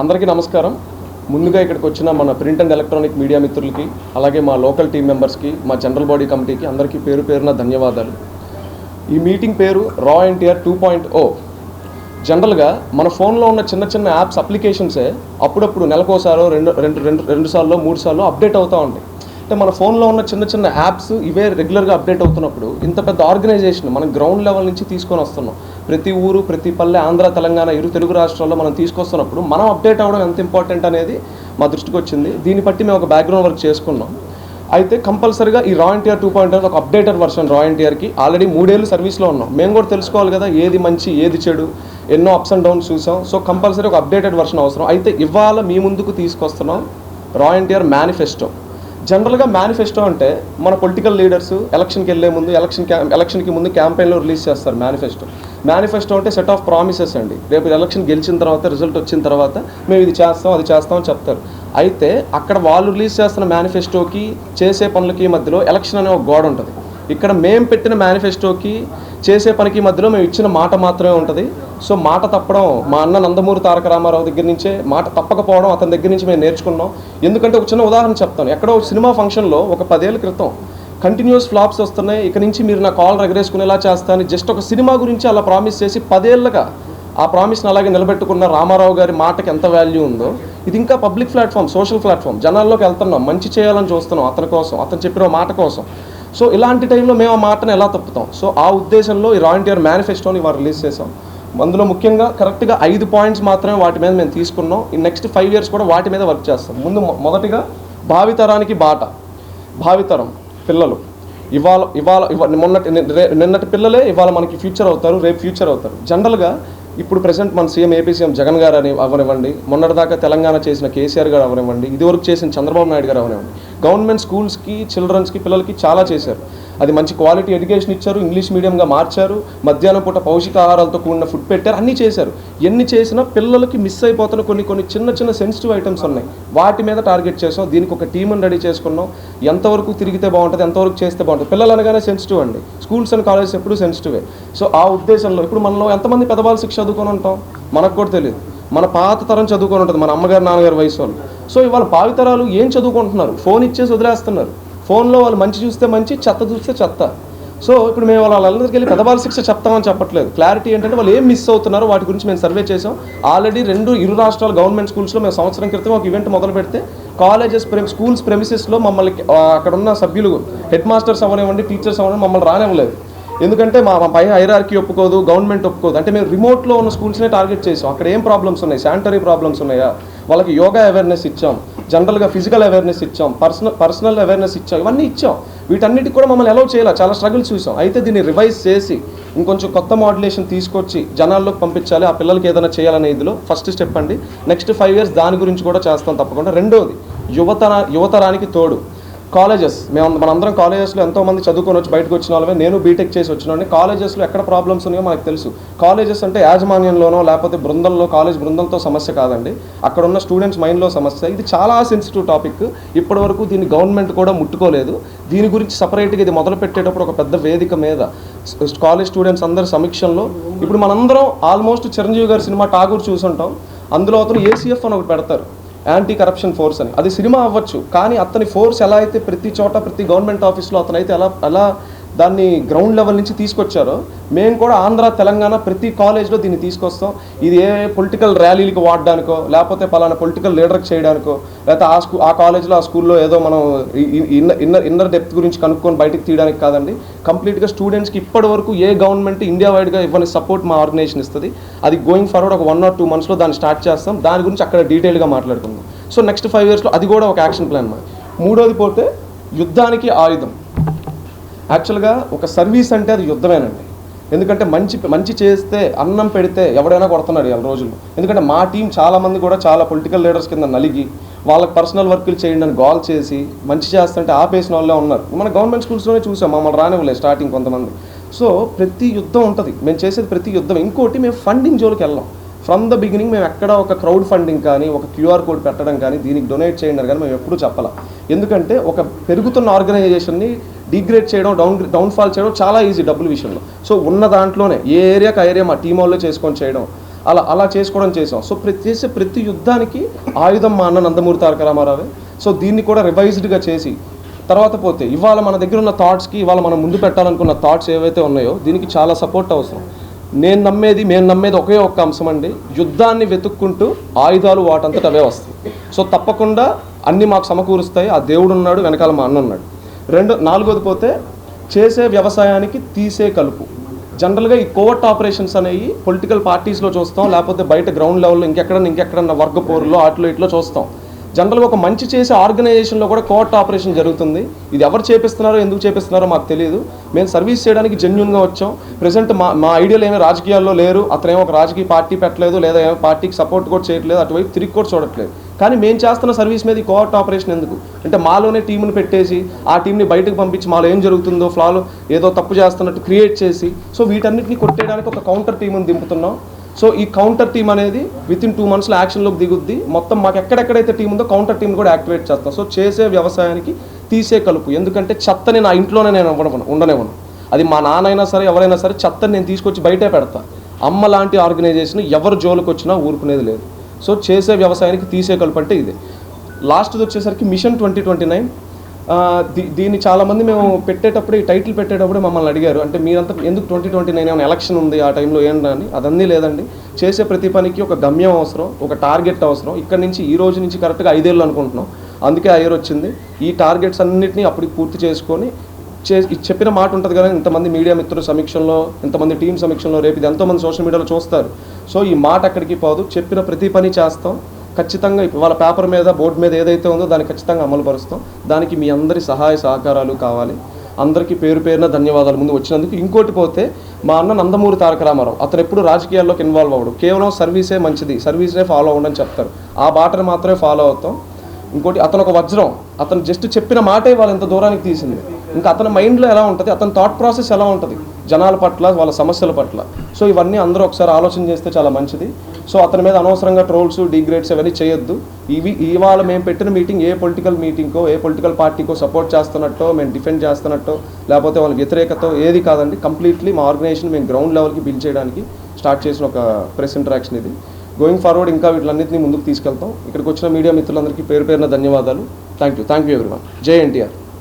అందరికీ నమస్కారం. ముందుగా ఇక్కడికి వచ్చిన మన ప్రింట్ అండ్ ఎలక్ట్రానిక్ మీడియా మిత్రులకి అలాగే మా లోకల్ టీం మెంబర్స్కి మా జనరల్ బాడీ కమిటీకి అందరికీ పేరు పేరున ధన్యవాదాలు. ఈ మీటింగ్ పేరు రా ఎన్టీఆర్ టూ పాయింట్ ఓ. జనరల్గా మన ఫోన్లో ఉన్న చిన్న చిన్న యాప్స్ అప్లికేషన్సే అప్పుడప్పుడు నెలకోసారో రెండు రెండు రెండు రెండు సార్లు మూడు సార్లు అప్డేట్ అవుతూ ఉంటాయి. అంటే మన ఫోన్లో ఉన్న చిన్న చిన్న యాప్స్ ఇవే రెగ్యులర్గా అప్డేట్ అవుతున్నప్పుడు ఇంత పెద్ద ఆర్గనైజేషన్ మనం గ్రౌండ్ లెవెల్ నుంచి తీసుకొని వస్తున్నాం. ప్రతి ఊరు ప్రతి పల్లె ఆంధ్ర తెలంగాణ ఇరు తెలుగు రాష్ట్రాల్లో మనం తీసుకొస్తున్నప్పుడు మనం అప్డేట్ అవ్వడం ఎంత ఇంపార్టెంట్ అనేది మా దృష్టికి వచ్చింది. దీన్ని బట్టి మేము ఒక బ్యాక్గ్రౌండ్ వర్క్ చేసుకున్నాం. అయితే కంపల్సరీగా ఈ రాయల్ ఎన్టీఆర్ టూ పాయింట్ ఒక అప్డేటెడ్ వర్షన్ రా ఆల్రెడీ మూడేళ్ళు సర్వీస్లో ఉన్నాం. మేము కూడా తెలుసుకోవాలి కదా ఏది మంచి ఏది చెడు ఎన్నో అప్స్ అండ్ డౌన్స్ చూసాం. సో కంపల్సరీ ఒక అప్డేటెడ్ వర్షన్ అవసరం. అయితే ఇవాళ మీ ముందుకు తీసుకొస్తున్నాం రాయల్ ఎన్టీఆర్ మేనిఫెస్టో. జనరల్గా మేనిఫెస్టో అంటే మన పొలిటికల్ లీడర్స్ ఎలక్షన్కి వెళ్ళే ముందు ఎలక్షన్ ఎలక్షన్కి ముందు క్యాంపెయిన్లో రిలీజ్ చేస్తారు మేనిఫెస్టో మేనిఫెస్టో అంటే సెట్ ఆఫ్ ప్రామిసెస్ అండి. రేపు ఎలక్షన్ గెలిచిన తర్వాత రిజల్ట్ వచ్చిన తర్వాత మేము ఇది చేస్తాం అది చేస్తాం అని చెప్తారు. అయితే అక్కడ వాళ్ళు రిలీజ్ చేస్తున్న మేనిఫెస్టోకి చేసే పనులకి మధ్యలో ఎలక్షన్ అనే ఒక గోడ ఉంటుంది. ఇక్కడ మేము పెట్టిన మేనిఫెస్టోకి చేసే పనికి మధ్యలో మేము ఇచ్చిన మాట మాత్రమే ఉంటుంది. సో మాట తప్పడం మా అన్న నందమూరి తారక రామారావు దగ్గర నుంచే మాట తప్పకపోవడం అతని దగ్గర నుంచి మేము నేర్చుకున్నాం. ఎందుకంటే ఒక చిన్న ఉదాహరణ చెప్తాను. ఎక్కడో సినిమా ఫంక్షన్లో ఒక పదేళ్ళ క్రితం కంటిన్యూస్ ఫ్లాప్స్ వస్తున్నాయి. ఇక నుంచి మీరు నా కాల్ రగరేసుకునేలా చేస్తాను. జస్ట్ ఒక సినిమా గురించి అలా ప్రామిస్ చేసి పదేళ్ళగా ఆ ప్రామిస్ని అలాగే నిలబెట్టుకున్న రామారావు గారి మాటకి ఎంత వాల్యూ ఉందో ఇది ఇంకా పబ్లిక్ ప్లాట్ఫామ్ సోషల్ ప్లాట్ఫామ్ జనాల్లోకి వెళ్తున్నాం. మంచి చేయాలని చూస్తున్నాం అతని కోసం అతను చెప్పిన మాట కోసం. సో ఇలాంటి టైంలో మేము ఆ మాటను ఎలా తప్పుతాం? సో ఆ ఉద్దేశంలో ఈ రాయింటియర్ మేనిఫెస్టోని వారు రిలీజ్ చేసాం అందులో ముఖ్యంగా కరెక్ట్గా ఐదు పాయింట్స్ మాత్రమే వాటి మీద మేము తీసుకున్నాం. ఈ నెక్స్ట్ ఫైవ్ ఇయర్స్ కూడా వాటి మీద వర్క్ చేస్తాం. ముందు మొదటిగా భావితరానికి బాట. భావితరం పిల్లలు. ఇవాళ ఇవాళ మొన్నటి నిన్నటి పిల్లలే ఇవాళ మనకి ఫ్యూచర్ అవుతారు రేపు ఫ్యూచర్ అవుతారు. జనరల్గా ఇప్పుడు ప్రెసెంట్ మన సీఎం ఏపీ సీఎం జగన్ గారు అని అవనివ్వండి. మొన్నటిదాకా తెలంగాణ చేసిన కేసీఆర్ గారు అవనివ్వండి. ఇదివరకు చేసిన చంద్రబాబు నాయుడు గారు అవనివ్వండి. గవర్నమెంట్ స్కూల్స్కి చిల్డ్రన్స్కి పిల్లలకి చాలా చేశారు. అది మంచి క్వాలిటీ ఎడ్యుకేషన్ ఇచ్చారు ఇంగ్లీష్ మీడియంగా మార్చారు మధ్యాహ్నం పూట పౌష్టికాహారాలతో కూడిన ఫుడ్ పెట్టారు అన్నీ చేశారు. ఎన్ని చేసినా పిల్లలకి మిస్ అయిపోతున్న కొన్ని కొన్ని చిన్న చిన్న సెన్సిటివ్ ఐటమ్స్ ఉన్నాయి. వాటి మీద టార్గెట్ చేసాం దీనికి ఒక టీంని రెడీ చేసుకున్నాం. ఎంతవరకు తిరిగితే బాగుంటుంది ఎంతవరకు చేస్తే బాగుంటుంది. పిల్లలు అనగానే సెన్సిటివ్ అండి. స్కూల్స్ అండ్ కాలేజెస్ ఎప్పుడు సెన్సిటివే సో ఆ ఉద్దేశంలో ఇప్పుడు మనలో ఎంతమంది పెద్దవాళ్ళు శిక్ష చదువుకొని ఉంటాం? మనకు కూడా తెలియదు. మన పాత తరం చదువుకొని ఉంటుంది మన అమ్మగారు నాన్నగారు వయసు వాళ్ళు. సో ఇవాళ భావితరాలు ఏం చదువుకుంటున్నారు? ఫోన్ ఇచ్చేసి వదిలేస్తున్నారు. ఫోన్లో వాళ్ళు మంచి చూస్తే మంచి చెత్త చూస్తే చెత్త. సో ఇప్పుడు మేము వాళ్ళందరికీ వెళ్ళి పెద్దవాళ్ళ శిక్ష చెప్తామని చెప్పట్లేదు. క్లారిటీ ఏంటంటే వాళ్ళు ఏం మిస్ అవుతున్నారో వాటి గురించి మేము సర్వే చేసాం ఆల్రెడీ రెండు ఇరు రాష్ట్రాల గవర్నమెంట్ స్కూల్స్లో మేము సంవత్సరం క్రితం ఒక ఈవెంట్ మొదలు పెడితే కాలేజెస్ స్కూల్స్ ప్రెమిసెస్లో మమ్మల్ని అక్కడ ఉన్న సభ్యులు హెడ్ మాస్టర్స్ అవ్వనివ్వండి టీచర్స్ అవ్వనివ్వండి మమ్మల్ని రానివ్వలేదు. ఎందుకంటే మా మా పై హైరార్కీ ఒప్పుకోదు గవర్నమెంట్ ఒప్పుకోదు. అంటే మేము రిమోట్లో ఉన్న స్కూల్స్నే టార్గెట్ చేసాం అక్కడ ఏం ప్రాబ్లమ్స్ ఉన్నాయి? శానిటరీ ప్రాబ్లమ్స్ ఉన్నాయా? వాళ్ళకి యోగా అవేర్నెస్ ఇచ్చాం. జనరల్గా ఫిజికల్ అవేర్నెస్ ఇచ్చాం పర్సనల్ పర్సనల్ అవేర్నెస్ ఇచ్చాం ఇవన్నీ ఇచ్చాం. వీటన్నిటికి కూడా మమ్మల్ని అలౌ చేయాలి? చాలా స్ట్రగుల్స్ చూసాం. అయితే దీన్ని రివైజ్ చేసి ఇంకొంచెం కొత్త మాడ్యులేషన్ తీసుకొచ్చి జనాల్లోకి పంపించాలి ఆ పిల్లలకి ఏదైనా చేయాలనే ఇదిలో ఫస్ట్ స్టెప్ అండి. నెక్స్ట్ ఫైవ్ ఇయర్స్ దాని గురించి కూడా చేస్తాం తప్పకుండా. రెండోది యువతర యువతరానికి తోడు. కాలేజెస్ మేము మనందరం కాలేజెస్లో ఎంతో మంది చదువుకొని వచ్చి బయటకు వచ్చిన వాళ్ళమే. నేను బీటెక్ చేసి వచ్చిన కాలేజెస్లో ఎక్కడ ప్రాబ్లమ్స్ ఉన్నాయో మనకు తెలుసు. కాలేజెస్ అంటే యాజమాన్యంలోనో లేకపోతే బృందంలో కాలేజ్ బృందంతో సమస్య కాదండి. అక్కడ ఉన్న స్టూడెంట్స్ మైండ్లో సమస్య. ఇది చాలా సెన్సిటివ్ టాపిక్ ఇప్పటివరకు దీన్ని గవర్నమెంట్ కూడా ముట్టుకోలేదు. దీని గురించి సపరేట్గా ఇది మొదలు పెట్టేటప్పుడు ఒక పెద్ద వేదిక మీద కాలేజ్ స్టూడెంట్స్ అందరి సమీక్షంలో ఇప్పుడు మనందరం ఆల్మోస్ట్ చిరంజీవి గారి సినిమా టాగూర్ చూసుంటాం అందులో అతను ఏసీఎఫ్ అని ఒకటి పెడతారు. యాంటీ కరప్షన్ ఫోర్స్ అని. అది సినిమా అవ్వచ్చు కానీ అతని ఫోర్స్ ఎలా అయితే ప్రతి చోట ప్రతి గవర్నమెంట్ ఆఫీస్లో అతనైతే ఎలా ఎలా దాన్ని గ్రౌండ్ లెవెల్ నుంచి తీసుకొచ్చారో. మేము కూడా ఆంధ్ర తెలంగాణ ప్రతి కాలేజ్లో దీన్ని తీసుకొస్తాం. ఇది ఏ పొలిటికల్ ర్యాలీలకు వాడడానికో లేకపోతే పలానా పొలిటికల్ లీడర్కి చేయడానికో లేకపోతే ఆ స్కూ ఆ కాలేజ్లో ఆ స్కూల్లో ఏదో మనం ఇన్నర్ ఇన్నర్ ఇన్నర్ డెప్త్ గురించి కనుక్కొని బయటకు తీయడానికి కాదండి. కంప్లీట్గా స్టూడెంట్స్కి ఇప్పటి వరకు ఏ గవర్నమెంట్ ఇండియా వైడ్గా ఇవ్వని సపోర్ట్ మా ఆర్గనైజేషన్ ఇస్తుంది. అది గోయింగ్ ఫార్వర్డ్ ఒక వన్ ఆర్ టూ మంత్స్లో దాన్ని స్టార్ట్ చేస్తాం. దాని గురించి అక్కడ డీటెయిల్గా మాట్లాడుకుందాం. సో నెక్స్ట్ ఫైవ్ ఇయర్స్లో అది కూడా ఒక యాక్షన్ ప్లాన్ మాది. మూడోది పోతే యుద్ధానికి ఆయుధం. యాక్చువల్గా ఒక సర్వీస్ అంటే అది యుద్ధమేనండి. ఎందుకంటే మంచి మంచి చేస్తే అన్నం పెడితే ఎవడైనా కొడుతున్నాడు ఇవాళ రోజుల్లో. ఎందుకంటే మా టీం చాలామంది కూడా చాలా పొలిటికల్ లీడర్స్ కింద నలిగి వాళ్ళకి పర్సనల్ వర్కులు చేయండి అని గోల్ చేసి మంచి చేస్తుంటే ఆపేసిన వాళ్ళే ఉన్నారు. మన గవర్నమెంట్ స్కూల్స్లోనే చూసాం మమ్మల్ని రానివ్వలేదు స్టార్టింగ్ కొంతమంది. సో ప్రతి యుద్ధం ఉంటుంది. మేము చేసేది ప్రతి యుద్ధం. ఇంకోటి మేము ఫండింగ్ జోలికి వెళ్ళాం. ఫ్రమ్ ద బిగినింగ్ మేము ఎక్కడ ఒక క్రౌడ్ ఫండింగ్ కానీ ఒక క్యూఆర్ కోడ్ పెట్టడం కానీ దీనికి డొనేట్ చేయండి కానీ మేము ఎప్పుడూ చెప్పాల. ఎందుకంటే ఒక పెరుగుతున్న ఆర్గనైజేషన్ని డిగ్రేడ్ చేయడం డౌన్ డౌన్ఫాల్ చేయడం చాలా ఈజీ డబ్బుల విషయంలో. సో ఉన్న దాంట్లోనే ఏ ఏరియాకి ఆ ఏరియా మా టీం వాళ్ళే చేసుకొని చేయడం. అలా అలా చేసుకోవడం చేసాం. సో ప్రతి చేసే ప్రతి యుద్ధానికి ఆయుధం మా అన్న నందమూరి తారక రామారావే. సో దీన్ని కూడా రివైజ్డ్గా చేసి తర్వాత పోతే ఇవాళ మన దగ్గర ఉన్న థాట్స్కి ఇవాళ మనం ముందు పెట్టాలనుకున్న థాట్స్ ఏవైతే ఉన్నాయో దీనికి చాలా సపోర్ట్ అవసరం. నేను నమ్మేది మేము నమ్మేది ఒకే ఒక్క అంశం అండి. యుద్ధాన్ని వెతుక్కుంటూ ఆయుధాలు వాటంతట అవే వస్తాయి. సో తప్పకుండా అన్ని మాకు సమకూరుస్తాయి. ఆ దేవుడు ఉన్నాడు వెనకాల మా అన్న ఉన్నాడు. రెండు నాలుగోది పోతే చేసే వ్యవసాయానికి తీసే కలుపు. జనరల్గా ఈ కోవర్ట్ ఆపరేషన్స్ అనేవి పొలిటికల్ పార్టీస్లో చూస్తాం లేకపోతే బయట గ్రౌండ్ లెవెల్లో ఇంకెక్కడ ఇంకెక్కడన్నా వర్గ పోరులో అట్లో ఇట్లో చూస్తాం. జనరల్గా ఒక మంచి చేసే ఆర్గనైజేషన్లో కూడా కోవర్ట్ ఆపరేషన్ జరుగుతుంది. ఇది ఎవరు చేపిస్తున్నారో ఎందుకు చేపిస్తున్నారో మాకు తెలియదు. మేము సర్వీస్ చేయడానికి జెన్యున్గా వచ్చాం. ప్రజెంట్ మా మా ఐడియాలు ఏమీ రాజకీయాల్లో లేరు. అతనేమో ఒక రాజకీయ పార్టీ పెట్టలేదు లేదా ఏమో పార్టీకి సపోర్ట్ కూడా చేయట్లేదు అటువైపు తిరిగి కూడా చూడట్లేదు. కానీ మేము చేస్తున్న సర్వీస్ మీద ఈ ఆపరేషన్ ఎందుకు? అంటే మాలోనే టీంని పెట్టేసి ఆ టీంని బయటకు పంపించి మాలో ఏం జరుగుతుందో ఫ్లాలో ఏదో తప్పు చేస్తున్నట్టు క్రియేట్ చేసి సో వీటన్నిటిని కొట్టేయడానికి ఒక కౌంటర్ టీంని దింపుతున్నాం. సో ఈ కౌంటర్ టీం అనేది విత్ ఇన్ టూ మంత్స్లో యాక్షన్లోకి దిగుద్ది. మొత్తం మాకు ఎక్కడెక్కడైతే టీం ఉందో కౌంటర్ టీం కూడా యాక్టివేట్ చేస్తాం. సో చేసే వ్యవసాయానికి తీసే కలుపు. ఎందుకంటే చెత్తని నా ఇంట్లోనే నేను ఉండవను ఉండనివ్వను. అది మా నాన్నైనా సరే ఎవరైనా సరే చెత్తని నేను తీసుకొచ్చి బయటే పెడతా. అమ్మ లాంటి ఆర్గనైజేషన్ ఎవరు జోలికి వచ్చినా ఊరుకునేది లేదు. సో చేసే వ్యవసాయానికి తీసే కలుపు అంటే ఇదే. లాస్ట్ది వచ్చేసరికి మిషన్ ట్వంటీ ట్వంటీ నైన్. దీ దీన్ని చాలామంది మేము పెట్టేటప్పుడు ఈ టైటిల్ పెట్టేటప్పుడు మమ్మల్ని అడిగారు. అంటే మీరంతా ఎందుకు ట్వంటీ ట్వంటీ నైన్ ఏమైనా ఎలక్షన్ ఉంది ఆ టైంలో ఏంటని అని. అదన్నీ లేదండి. చేసే ప్రతి పనికి ఒక గమ్యం అవసరం ఒక టార్గెట్ అవసరం. ఇక్కడ నుంచి ఈ రోజు నుంచి కరెక్ట్గా ఐదేళ్ళు అనుకుంటున్నాం. అందుకే ఆ వచ్చింది. ఈ టార్గెట్స్ అన్నింటినీ అప్పటికి పూర్తి చేసుకొని చే చెప్పిన మాట ఉంటుంది కదా ఇంతమంది మీడియా మిత్రుల సమీక్షంలో ఇంతమంది టీం సమీక్షంలో రేపు ఇది ఎంతోమంది సోషల్ మీడియాలో చూస్తారు. సో ఈ మాట అక్కడికి పోదు. చెప్పిన ప్రతి పని చేస్తాం. ఖచ్చితంగా వాళ్ళ పేపర్ మీద బోర్డు మీద ఏదైతే ఉందో దాన్ని ఖచ్చితంగా అమలు పరుస్తాం దానికి మీ అందరి సహాయ సహకారాలు కావాలి. అందరికీ పేరు పేరున ధన్యవాదాలు. ముందు వచ్చినందుకు ఇంకోటి పోతే మా అన్న నందమూరి తారక రామారావు అతను ఎప్పుడు రాజకీయాల్లోకి ఇన్వాల్వ్ అవ్వడు. కేవలం సర్వీసే మంచిది. సర్వీసే ఫాలో అవ్వండి చెప్తారు. ఆ బాటను మాత్రమే ఫాలో అవుతాం. ఇంకోటి అతను ఒక వజ్రం. అతను జస్ట్ చెప్పిన మాటే వాళ్ళు ఎంత దూరానికి తీసింది. ఇంకా అతని మైండ్లో ఎలా ఉంటుంది? అతని థాట్ ప్రాసెస్ ఎలా ఉంటుంది? జనాల పట్ల వాళ్ళ సమస్యల పట్ల. సో ఇవన్నీ అందరూ ఒకసారి ఆలోచన చేస్తే చాలా మంచిది. సో అతని మీద అనవసరంగా ట్రోల్స్ డిగ్రేడ్స్ అవన్నీ చేయొద్దు. ఇవి ఇవాళ మేము పెట్టిన మీటింగ్ ఏ పొలిటికల్ మీటింగ్కో ఏ పొలిటికల్ పార్టీకో సపోర్ట్ చేస్తున్నట్టో మేము డిఫెండ్ చేస్తున్నట్టో లేకపోతే వాళ్ళ వ్యతిరేకతో ఏది కాదండి. కంప్లీట్లీ మా ఆర్గనైజేషన్ మేము గ్రౌండ్ లెవెల్కి బిల్డ్ చేయడానికి స్టార్ట్ చేసిన ఒక ప్రెస్ ఇంటరాక్షన్ ఇది. గోయింగ్ ఫార్వర్డ్ ఇంకా వీటిలన్నింటినీ ముందుకు తీసుకెళ్తాం. ఇక్కడికి వచ్చిన మీడియా మిత్రులందరికీ పేరు పేరున ధన్యవాదాలు. Thank you thank you everyone. జై ఎన్టీఆర్.